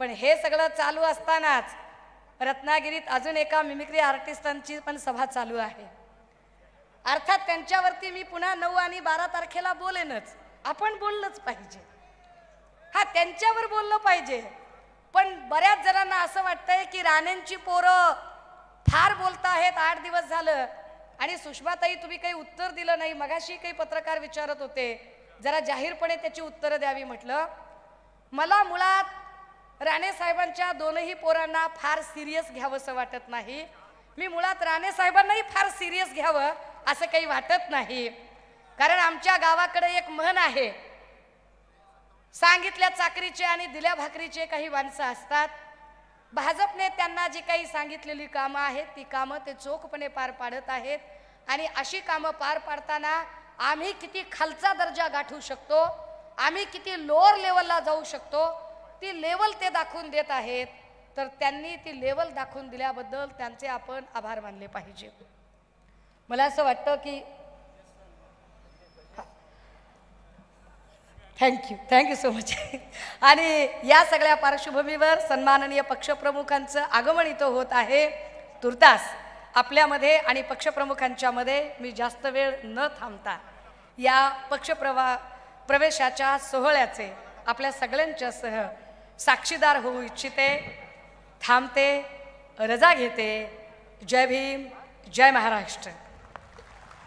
पण हे सगळं चालू असतानाच रत्नागिरीत अजून एका मिमिक्री आर्टिस्टांची पण सभा चालू आहे. अर्थात त्यांच्यावरती मी पुन्हा नऊ आणि बारा तारखेला बोलेनच. आपण बोललंच पाहिजे. हा त्यांच्यावर बोललं पाहिजे. पण बऱ्याच जणांना असं वाटतंय की राणेंची पोरं फार बोलताहेत आठ दिवस झालं. आणि सुषमाताई तुम्ही काही उत्तर दिलं नाही. मगाशी काही पत्रकार विचारत होते. जरा जाहीरपणे त्याची उत्तरं द्यावी म्हटलं. मला मुळात राणे साहेबांच्या दोनही पोरांना फार सिरियस घ्यावंसं वाटत नाही. मी मुळात राणे साहेबांनाही फार सिरियस घ्यावं असं काही वाटत नाही. कारण आमच्या गावाकडे एक म्हण आहे. सांगितल्या चाकरीचे आणि दिल्या भाकरीचे काही माणसं असतात. भाजपने त्यांना जी काही सांगितलेली कामं आहेत ती कामं ते चोखपणे पार पाडत आहेत. आणि अशी कामं पार पाडताना आम्ही किती खालचा दर्जा गाठू शकतो? आम्ही किती लोअर लेवलला जाऊ शकतो? ती लेवल ते दाखवून देत आहेत तर त्यांनी ती लेवल दाखवून दिल्याबद्दल त्यांचे आपण आभार मानले पाहिजे. मला असं वाटतं की थँक्यू थँक्यू सो मच आणि या सगळ्या पार्श्वभूमीवर सन्माननीय पक्षप्रमुखांचं आगमन इथं होत आहे. तुर्तास आपल्यामध्ये आणि पक्षप्रमुखांच्यामध्ये मी जास्त वेळ न थांबता या पक्षप्रवा प्रवेशाच्या सोहळ्याचे आपल्या सगळ्यांच्यासह साक्षीदार होऊ इच्छिते थांबते रजा घेते. जय भीम जय महाराष्ट्र.